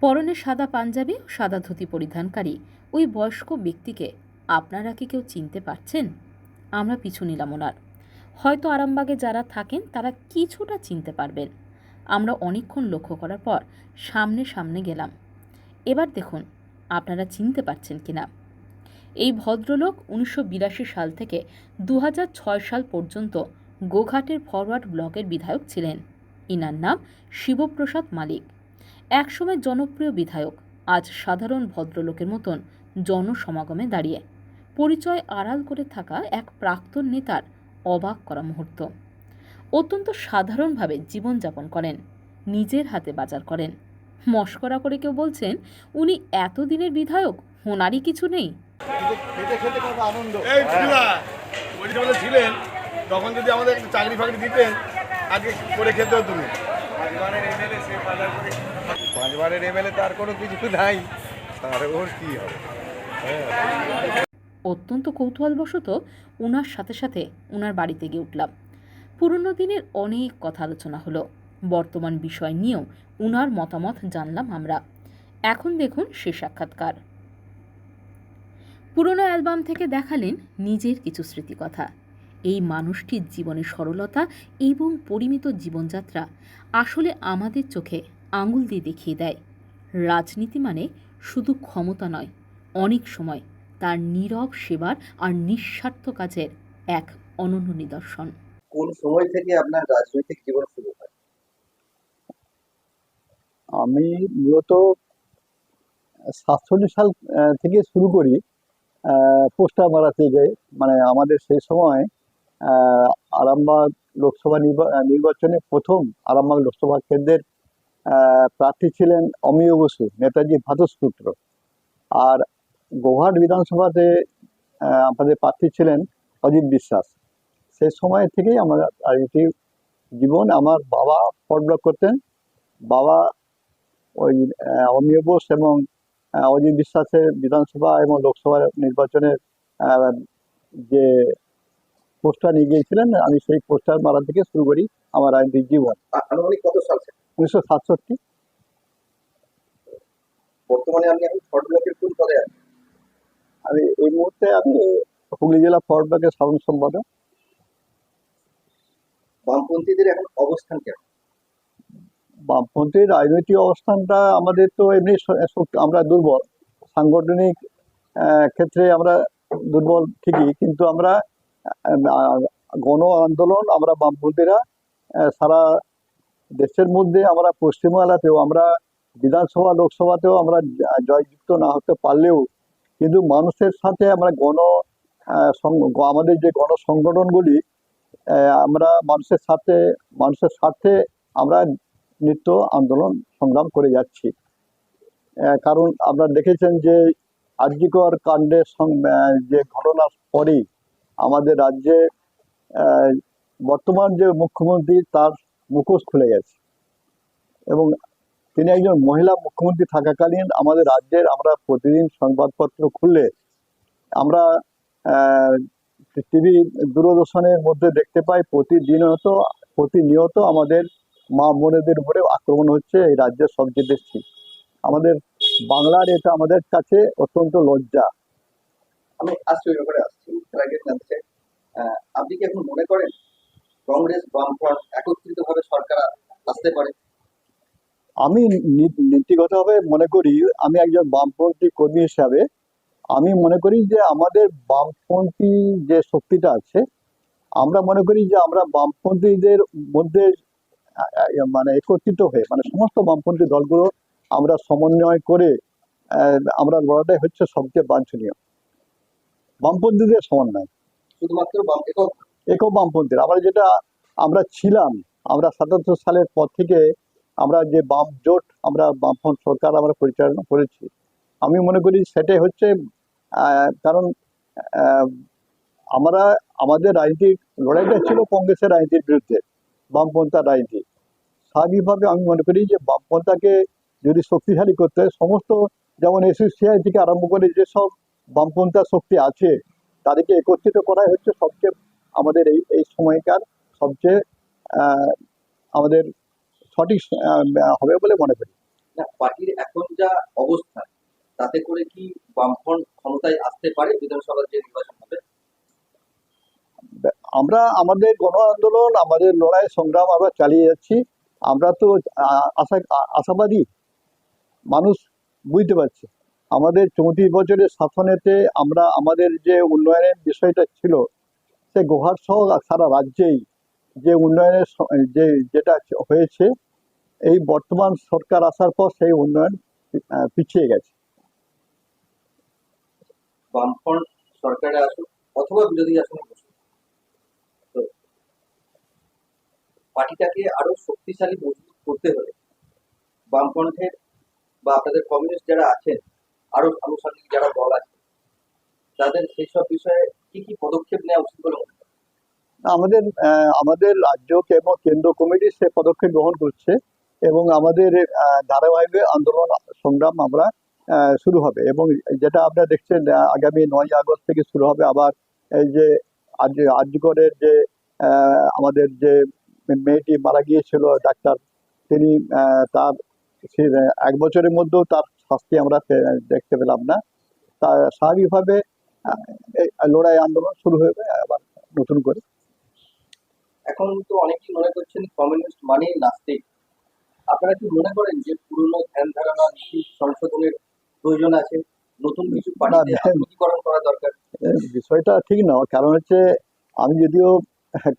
পরনে সাদা পাঞ্জাবি ও সাদা ধুতি পরিধানকারী। ওই বয়স্ক ব্যক্তিকে আপনারা কি কেউ চিনতে পারছেন? আমরা পিছু নিলাম ওনার। হয়তো আরামবাগে যারা থাকেন, তারা কিছুটা চিনতে পারবেন। আমরা অনেকক্ষণ লক্ষ্য করার পর সামনে সামনে গেলাম। এবার দেখুন, আপনারা চিনতে পারছেন কিনা। এই ভদ্রলোক উনিশশো বিরাশি সাল থেকে দু হাজার ছয় সাল পর্যন্ত গোঘাটের ফরওয়ার্ড ব্লকের বিধায়ক ছিলেন। ইনার নাম শিবপ্রসাদ মালিক। একসময় জনপ্রিয় বিধায়ক আজ সাধারণ ভদ্রলোকের মতন জনসমাগমে দাঁড়িয়ে। পরিচয় আড়াল করে থাকা এক প্রাক্তন নেতার অবাক করা মুহূর্ত। অত্যন্ত সাধারণভাবে জীবনযাপন করেন নিজের হাতে বাজার করেন। মস্করা করে কেউ বলছেন উনি এতদিনের বিধায়ক ওনারই কিছু নেই। খেতে খেতে ছিলেন তখন যদি আমাদের চাকরি ফাকরি দিতেন আগে করে খেতেও তুমি। পাঁচবারের এমএলএ তার কোনো কিছু নাই। আর ওর কি হবে? অত্যন্ত কৌতূহলবশত উনার সাথে সাথে উনার বাড়িতে গিয়ে উঠলাম। পুরনো দিনের অনেক কথা আলোচনা হলো। বর্তমান বিষয় নিয়েও উনার মতামত জানলাম আমরা। এখন দেখুন সে সাক্ষাৎকার। পুরনো অ্যালবাম থেকে দেখালেন নিজের কিছু স্মৃতিকথা। এই মানুষটির জীবনের সরলতা এবং পরিমিত জীবনযাত্রা আসলে আমাদের চোখে আঙুল দিয়ে দেখিয়ে দেয়। রাজনীতি মানে শুধু ক্ষমতা নয় অনেক সময় তার নীরব সেবার আর নিঃস্বার্থ কাজের এক অনন্য নিদর্শন। কোন সময় থেকে আপনার রাজনৈতিক জীবন শুরু হয়? আমি মূলত সাতচল্লিশ সাল আহ, থেকে শুরু করি পোস্টার মারা থেকে মানে আমাদের সেই সময় আরামবাগ লোকসভা নির্বা- নির্বাচনে প্রথম আরামবাগ লোকসভা কেন্দ্রের প্রার্থী ছিলেন অমিয় বসু, নেতাজি ভাতসপুত্র আর গোহাট বিধানসভাতে আমাদের প্রার্থী ছিলেন অজিত বিশ্বাস। সেই সময় থেকেই আমার রাজনীতি জীবন আমার বাবা ফট ব্লক করতেন। বাবা ওই অমিয় বোস এবং অজিত বিশ্বাসের বিধানসভা এবং লোকসভা নির্বাচনের যে পোস্টার নিয়ে গিয়েছিলেন আমি সেই পোস্টার মারা থেকে শুরু করি আমার রাজনৈতিক জীবন। আনুমানিক কত সাল উনিশশো সাতষট্টি। বর্তমানে আপনি এখন শর্ট ব্লকের কোন পদে আছেন? আমি এই মুহূর্তে আমি হুগলি জেলা ফরওয়ার্ড ব্লকের সাধারণ সম্পাদক। বামপন্থীদের এখন অবস্থান কেমন? বামপন্থীর রাজনৈতিক অবস্থানটা আমাদের তো এমনি আমরা দুর্বল। সাংগঠনিক ক্ষেত্রে আমরা দুর্বল ঠিকই কিন্তু আমরা গণ আন্দোলন আমরা বামপন্থীরা সারা দেশের মধ্যে আমরা পশ্চিমবাংলাতেও, আমরা বিধানসভা, লোকসভাতেও আমরা জয়যুক্ত না হতে পারলেও, কিন্তু মানুষের সাথে আমরা গণ আমাদের যে গণ সংগঠনগুলি আমরা মানুষের সাথে, মানুষের স্বার্থে আমরা নিত্য আন্দোলন সংগ্রাম করে যাচ্ছি। কারণ আপনারা দেখেছেন যে আর্যিকর কাণ্ডের যে ঘটনার পরেই আমাদের রাজ্যে বর্তমান যে মুখ্যমন্ত্রী তার মুখোশ খুলে গেছে। এবং তিনি একজন মহিলা মুখ্যমন্ত্রী থাকাকালীন আমাদের রাজ্যের আমরা প্রতিদিন সংবাদপত্র খুললে আমরা টিভি দূরদর্শনের মধ্যে দেখতে পাই প্রতিদিনত, প্রতিনিয়ত আমাদের মা বোনেদের উপরে আক্রমণ হচ্ছে এই রাজ্যের সবচেয়ে বেশি। আমাদের বাংলার এটা আমাদের কাছে অত্যন্ত লজ্জা। আমি আসছি ওই ব্যাপারে আসছি, তার আগে জানতে চাই আপনি কি এখন মনে করেন কংগ্রেস বামফ্রন্ট একত্রিতভাবে সরকার আসতে পারে? আমি নীতিগতভাবে মনে করি, আমি একজন বামপন্থী কর্মী হিসাবে, আমি মনে করি যে আমাদের বামপন্থী যে শক্তিটা আছে, আমরা মনে করি যে আমরা বামপন্থীদের মধ্যে মানে একত্রিত হয়ে মানে সমস্ত বামপন্থী দলগুলো আমরা সমন্বয় করে আমরা লড়াটাই হচ্ছে সবচেয়ে বাঞ্ছনীয়। বামপন্থীদের সমন্বয় শুধুমাত্র বাম একক? একক বামপন্থীর আমরা যেটা আমরা ছিলাম আমরা সাতাত্তর সালের পর থেকে আমরা যে বাম জোট আমরা বামফ্রন্ট সরকার আমরা পরিচালনা করেছি। আমি মনে করি সেটাই হচ্ছে কারণ আমরা আমাদের রাজনীতির লড়াইটা ছিল কংগ্রেসের রাজনীতির বিরুদ্ধে বামপন্থার রাজনীতি। স্বাভাবিকভাবে আমি মনে করি যে বামপন্থাকে যদি শক্তিশালী করতে হয় সমস্ত যেমন এসিসিআই থেকে আরম্ভ করে যেসব বামপন্থা শক্তি আছে তাদেরকে একত্রিত করাই হচ্ছে সবচেয়ে আমাদের এই এই সময়কার সবচেয়ে আমাদের সঠিক হবে বলে মনে করি। না পার্টির এখন যা অবস্থা তাতে করে কি বামফ্রন্ট ক্ষমতায় আসতে পারে বিধানসভার যে নির্বাচন হবে? আমরা আমাদের গণ আন্দোলন আমাদের লড়াই সংগ্রাম আমরা চালিয়ে যাচ্ছি। আমরা তো আশা আশাবাদী মানুষ বুঝতে পারছে। আমাদের চৌত্রিশ বছরের শাসনেতে আমরা আমাদের যে উন্নয়নের বিষয়টা ছিল, সে গোহার সহ সারা রাজ্যেই যে উন্নয়নের যে যেটা হয়েছে, এই বর্তমান সরকার আসার পর সেই উন্নয়ন পিছিয়ে গেছে। বামফ্রন্ট সরকারে আসুক অথবা বিরোধী তো পার্টিটাকে আরও শক্তিশালী, মজবুত করতে হলে বামফ্রন্টের বা আপনাদের কমিউনিস্ট যারা আছেন আরও আনুষঙ্গিক যারা দল আছে, তাদের সেই সব বিষয়ে কি কি পদক্ষেপ নেওয়া উচিত বলে আমাদের আমাদের রাজ্য এবং কেন্দ্র কমিটি সে পদক্ষেপ গ্রহণ করছে এবং আমাদের ধারাবাহিক আন্দোলন, সংগ্রাম আমরা শুরু হবে এবং যেটা আপনারা দেখছেন আগামী নয় আগস্ট থেকে শুরু হবে আবার এই যে আজ, আজগরের যে আমাদের যে মেয়েটি মারা গিয়েছিল, ডাক্তার, তিনি তার এক বছরের মধ্যেও তার শাস্তি আমরা দেখতে পেলাম না। তা স্বাভাবিকভাবে লড়াই আন্দোলন শুরু হবে আবার নতুন করে। এখন তো অনেকেই মনে করছেন কমিউনিস্ট মানেই নাস্তিক। আপনারা কি মনে করেন যে পুরনো ধ্যান ধারণা নীতি সংশোধনের প্রয়োজন আছে? নতুন কিছু আধুনিকীকরণ করা দরকার? বিষয়টা ঠিক না। কারণ হচ্ছে আমি যদিও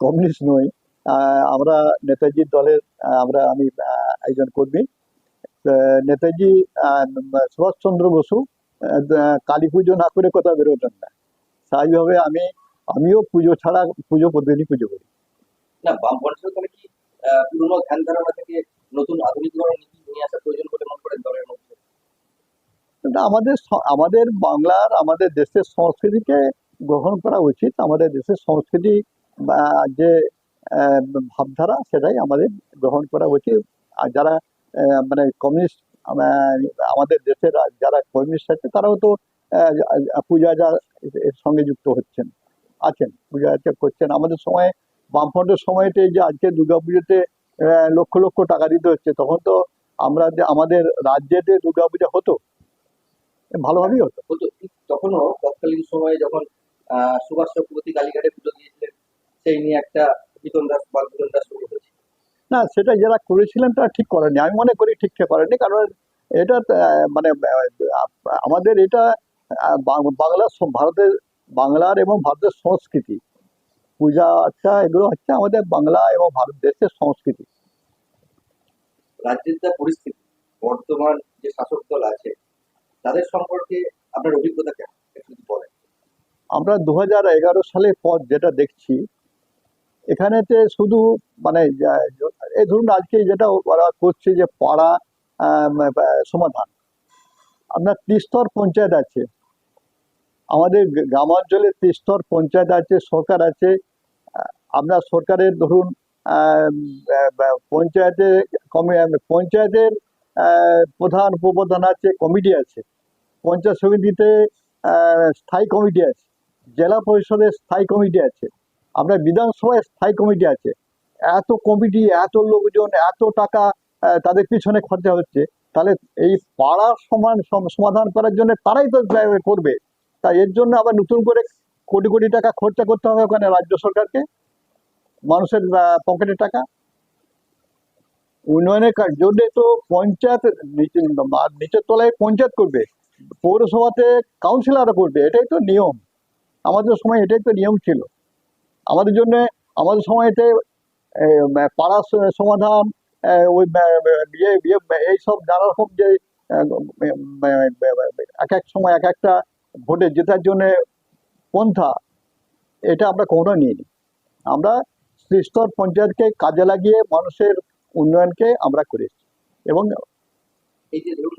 কমিউনিস্ট নই আমরা নেতাজির দলের আমরা আমি একজন কর্মী। নেতাজি সুভাষচন্দ্র বসু কালী পুজো না করে কথা বেরোতেন না। স্বাভাবিকভাবে আমি আমিও পুজো ছাড়া পুজো প্রতিদিনই পুজো করি। না বামপন্থীরা তাহলে কি পুরনো ধ্যান ধারণা থেকে নতুন আধুনিকীকরণ নীতি নিয়ে আসা প্রয়োজন বলে মনে করেন দলের মধ্যে? কিন্তু আমাদের আমাদের বাংলার আমাদের দেশের সংস্কৃতিকে গ্রহণ করা উচিত। আমাদের দেশের সংস্কৃতি যে ভাবধারা সেটাই আমাদের গ্রহণ করা উচিত। আর যারা মানে কমিউনিস্ট আমাদের দেশের যারা কমিউনিস্ট আছে, তারাও তো পূজা যা এর সঙ্গে যুক্ত হচ্ছেন, আছেন, পূজা আর্চা করছেন। আমাদের সময়, বামফ্রন্টের সময়তে যে আজকে দুর্গাপুজোতে লক্ষ লক্ষ টাকা দিতে হচ্ছে, তখন তো আমরা যে আমাদের রাজ্যেতে দুর্গাপূজা হতো ভালোভাবেই হতো। তখনও তৎকালীন সময়ে যখন সুভাষ চক্রবর্তী কালীঘাটে পুজো দিয়েছিলেন, সেই নিয়ে একটা বিতন দাস বা বিতন দাস শুরু হয়েছে। না সেটা যারা করেছিলেন তারা ঠিক করেনি আমি মনে করি ঠিক করেনি কারণ এটা মানে আমাদের এটা আহ, বাং- বাংলার ভারতের বাংলার এবং ভারতের সংস্কৃতি। পূজা আচ্ছা এগুলো হচ্ছে আমাদের বাংলা এবং ভারত দেশের সংস্কৃতি। রাজ্যের যা পরিস্থিতি বর্তমান যে শাসক দল আছে তাদের সম্পর্কে আপনার অভিজ্ঞতা কেমন? একটু যদি বলেন। আমরা দু হাজার এগারো সালের পর যেটা দেখছি এখানেতে শুধু মানে এই ধরুন আজকে যেটা ওরা করছে যে পাড়া সমাধান। আপনার ত্রিস্তর পঞ্চায়েত আছে। আমাদের গ্রামাঞ্চলে ত্রিস্তর পঞ্চায়েত আছে সরকার আছে। আপনার সরকারের ধরুন আম, আহ, আহ, পঞ্চায়েতে কমি- পঞ্চায়েতের প্রধান উপপ্রধান আছে কমিটি আছে। পঞ্চায়েত সমিতিতে স্থায়ী কমিটি আছে। জেলা পরিষদের স্থায়ী কমিটি আছে। আপনার বিধানসভায় স্থায়ী কমিটি আছে। এত কমিটি এত লোকজন এত টাকা তাদের পিছনে খরচা হচ্ছে। তাহলে এই পাড়ার সমান সম- সমাধান করার জন্য তারাই তো করবে। তাই এর জন্য আবার নতুন করে কোটি কোটি টাকা খরচা করতে হবে ওখানে রাজ্য সরকারকে। মানুষের আহ, পকেটের টাকা। উন্নয়নের জন্য তো পঞ্চায়েত নিচে নিচের তলায় পঞ্চায়েত করবে। পৌরসভাতে কাউন্সিলররা করবে। এটাই তো নিয়ম। আমাদের সময় এটাই তো নিয়ম ছিল। আমাদের জন্য আমাদের সময়তে পাড়ার সমাধান ওই ম- ম- বিয়ে বিয়ে এইসব নানা রকম যে এক এক সময় এক একটা ভোটে জেতার জন্য পন্থা, এটা আমরা কখনো নিইনি। আমরা ত্রিস্তর পঞ্চায়েতকে কাজে লাগিয়ে মানুষের উন্নয়নকে আমরা করেছি এবং এই যে ধরুন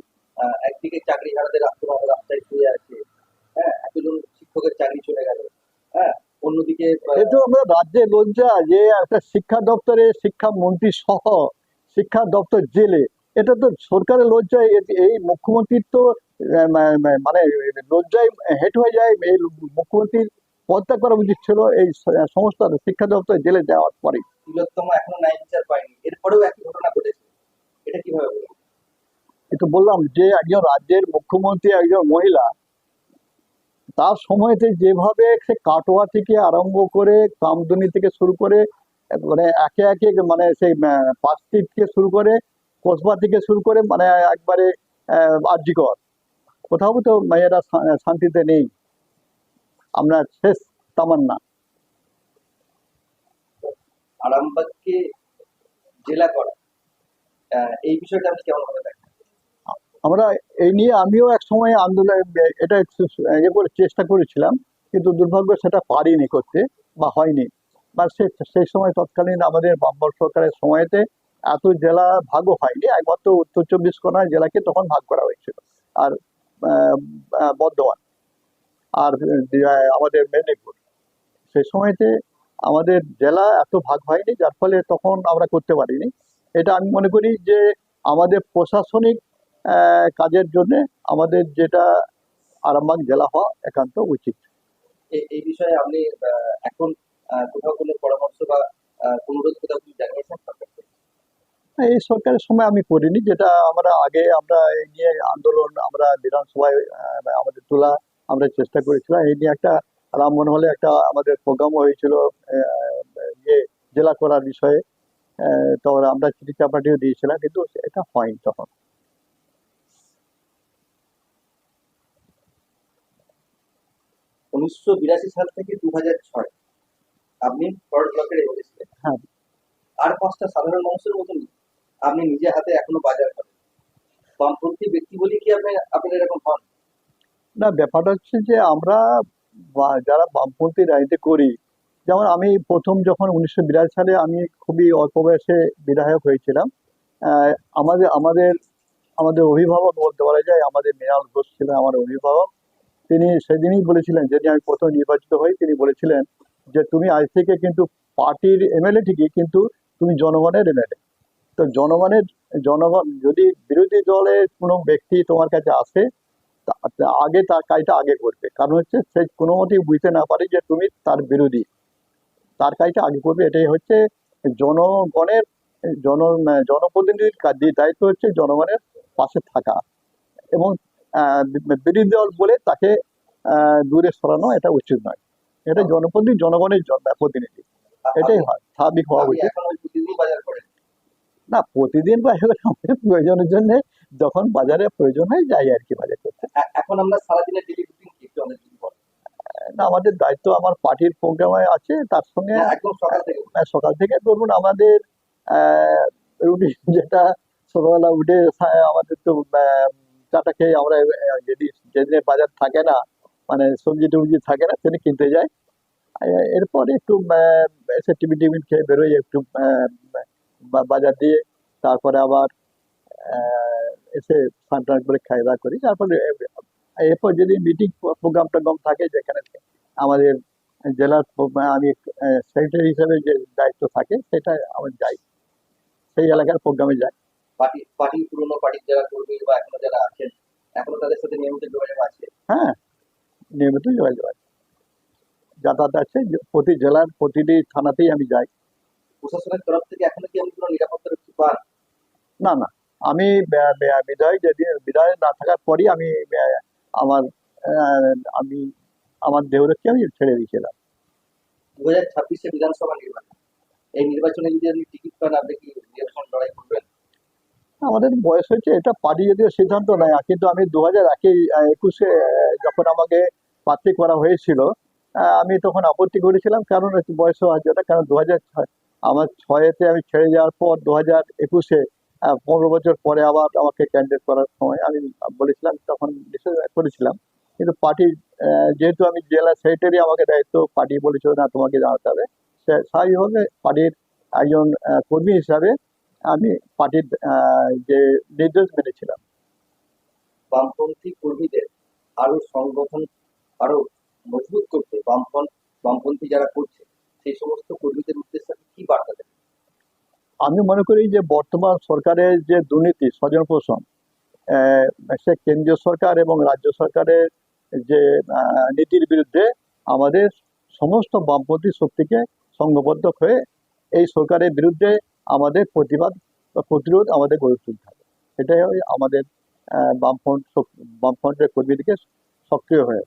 একদিকে চাকরি হারাদের রাস্তায় শুয়ে আছে হ্যাঁ এতজন শিক্ষকের চাকরি চলে গেল হ্যাঁ অন্যদিকে আমরা রাজ্যে লজ্জা যে একটা শিক্ষা দপ্তরে শিক্ষামন্ত্রী সহ শিক্ষা দপ্তর জেলে এটা তো সরকারের লজ্জায় এই মুখ্যমন্ত্রীর তো মানে লজ্জায় হেঁট হয়ে যায় এই মুখ্যমন্ত্রীর পদত্যাগ করা উচিত ছিল এই স- সমস্ত শিক্ষা দপ্তর জেলে যাওয়ার পরে তিলোত্তমা এখনও ন্যায় বিচার পায়নি। এরপরেও একই ঘটনা ঘটেছে। এটা কীভাবে তো বললাম যে একজন রাজ্যের মুখ্যমন্ত্রী একজন মহিলা তার সময়তে যেভাবে সে কাটোয়া থেকে আরম্ভ করে কামদুনি থেকে শুরু করে মানে একে একে মানে সেই পাঁচটি থেকে শুরু করে কসবা থেকে শুরু করে মানে একবারে আর্যিকর কোথাও তো মেয়েরা শান্তিতে নেই। আমরা শেষ তামান্না। আরামবাগকে জেলা করা এই বিষয়টা আপনি কেমন আমরা এই নিয়ে আমিও এক সময় আন্দোলন, এটা ইয়ে করে চেষ্টা করেছিলাম, কিন্তু দুর্ভাগ্য সেটা পারিনি করতে বা হয়নি। বা সেই সময় তৎকালীন আমাদের বাম্বর সরকারের সময়তে এত জেলা ভাগও হয়নি, একমাত্র উত্তর চব্বিশ পরগনা জেলাকে তখন ভাগ করা হয়েছিল, আর বর্ধমান, আর আমাদের মেদিনীপুর। সেই সময়তে আমাদের জেলা এত ভাগ হয়নি, যার ফলে তখন আমরা করতে পারিনি। এটা আমি মনে করি যে আমাদের প্রশাসনিক কাজের জন্য আমাদের যেটা আরামবাগ জেলা হওয়া একান্ত উচিত। এই বিষয়ে আপনি এখন কোথাও কোনো পরামর্শ বা অনুরোধ কোথাও কিছু জানিয়েছেন এই সরকারের সময় আমি করিনি যেটা আমরা আগে আমরা এই নিয়ে আন্দোলন আমরা বিধানসভায় আমাদের তোলা আমরা চেষ্টা করেছিলাম। এই নিয়ে একটা রামমোহন হলে একটা আমাদের প্রোগ্রামও হয়েছিল ইয়ে জেলা করার বিষয়ে তো আমরা চিঠি চাপাটিও দিয়েছিলাম কিন্তু এটা হয়নি তখন। উনিশশো বিরাশি সাল থেকে দু হাজার ছয়। আপনি ফরওয়ার্ড ব্লকের হ্যাঁ। আর পাঁচটা সাধারণ মানুষের মতনই আপনি নিজে হাতে এখনও বাজার করেন। বামপন্থী ব্যক্তি বলে কি আপনি আপনার এরকম হন? না ব্যাপারটা হচ্ছে যে আমরা যারা বামপন্থী রাজনীতি করি যেমন আমি প্রথম যখন উনিশশো বিরাশি সালে আমি খুবই অল্প বয়সে বিধায়ক হয়েছিলাম আমাদের আমাদের আমাদের অভিভাবক বলতে পারা যায় আমাদের মৃণাল ঘোষ ছিলেন আমার অভিভাবক। তিনি সেদিনই বলেছিলেন, যেদিন আমি প্রথম নির্বাচিত হই, তিনি বলেছিলেন যে, তুমি আজ থেকে কিন্তু পার্টির এমএলএ ঠিকই, কিন্তু তুমি জনগণের এমএলএ তো জনগণের, জনগণ, যদি বিরোধী দলের কোনো ব্যক্তি তোমার কাছে আসে আগে তার কাজটা আগে করবে। কারণ হচ্ছে, সে কোনো মতেই বুঝতে না পারে যে, তুমি তার বিরোধী। তার কাজটা আগে করবে, এটাই হচ্ছে জনগণের, জন জনপ্রতিনিধির কাজ দায়িত্ব হচ্ছে জনগণের পাশে থাকা। এবং বিরোধী দল বলে তাকে দূরে সরানো এটা উচিত নয়। এটা জনপ্রতিনিধি জনগণের প্রতিনিধি। এটাই হয় স্বাভাবিক হওয়া উচিত। না প্রতিদিন আমাদের প্রয়োজনের জন্য যখন বাজারে প্রয়োজন হয় যাই আর কি বাজার করতে। এখন আমরা সারাদিনের ডেলি রুটিন কি একটু আমাদের যদি বলেন? না আমাদের দায়িত্ব আমার পার্টির প্রোগ্রামে আছে তার সঙ্গে একদম সকাল থেকে। সকাল থেকে ধরুন আমাদের রুটিন যেটা সকালবেলা উঠে আমাদের তো চাটা খেয়ে আমরা আহ, যদি যেদিনে বাজার থাকে না মানে সবজি টবজি থাকে না সেদিন কিনতে যাই এরপর একটু এসে টিফিন টিফিন খেয়ে বেরোই একটু বাজার দিয়ে তারপরে আবার এসে স্নান টান করে খাওয়া দাওয়া করি। তারপরে এরপর যদি মিটিং প্রোগ্রাম টোগ্রাম থাকে যেখানে আমাদের জেলার আমি সেক্রেটারি হিসেবে যে দায়িত্ব থাকে সেটা আমি যাই। সেই এলাকার প্রোগ্রামে যাই। পার্টি পার্টি পুরনো পার্টির যারা কর্মী বা এখনও যারা আছেন এখনও তাদের সাথে নিয়মিত যোগাযোগ আছে? হ্যাঁ নিয়মিত যোগাযোগ আছে। যাতায়াত আছে প্রতি জেলার প্রতিটি থানাতেই আমি যাই। প্রশাসনের তরফ থেকে এখনও কি আমি কোনো নিরাপত্তা রক্ষী পান? না না। আমি বে- বে- বিধায়ক যেদিন বিধায়ক না থাকার পরই আমি আমার আমি আমার দেহরক্ষী আমি ছেড়ে দিয়েছিলাম। দু হাজার ছাব্বিশে বিধানসভা নির্বাচন। এই নির্বাচনে যদি আপনি টিকিট পান আপনি কি নির্বাচন লড়াই করবেন? আমাদের বয়স হয়েছে, এটা পার্টি যদিও সিদ্ধান্ত নেয় কিন্তু আমি দু হাজার একে একুশে যখন আমাকে প্রার্থী করা হয়েছিল আমি তখন আপত্তি করেছিলাম, কারণ বয়স আছে ওটা কারণ দু হাজার আমার ছয়েতে আমি ছেড়ে যাওয়ার পর দু হাজার একুশে পনেরো বছর পরে আবার আমাকে ক্যান্ডিডেট করার সময় আমি বলেছিলাম, তখন করেছিলাম। কিন্তু পার্টি যেহেতু আমি জেলা সেক্রেটারি আমাকে দায়িত্ব পার্টি বলেছিল, না, তোমাকে জানাতে হবে। স্বাভাবিকভাবে পার্টির একজন কর্মী হিসাবে আমি পার্টির যে নির্দেশ মেনেছিলাম। বামপন্থী কর্মীদের আরও সংগঠন আরও মজবুত করতে বামপন বামপন্থী যারা করছে সেই সমস্ত কর্মীদের উদ্দেশ্যে কি বার্তা দেন আমি মনে করি যে বর্তমান সরকারের যে দুর্নীতি স্বজন পোষণ আহ, সে কেন্দ্রীয় সরকার এবং রাজ্য সরকারের যে নীতির বিরুদ্ধে আমাদের সমস্ত বামপন্থী শক্তিকে সংঘবদ্ধ হয়ে এই সরকারের বিরুদ্ধে আমাদের প্রতিবাদ বা প্রতিরোধ আমাদের গড়ে তুলতে হবে। এটাই আমাদের বামফ্রন্ট বামফ্রন্টের কর্মীদেরকে সক্রিয় হয়ে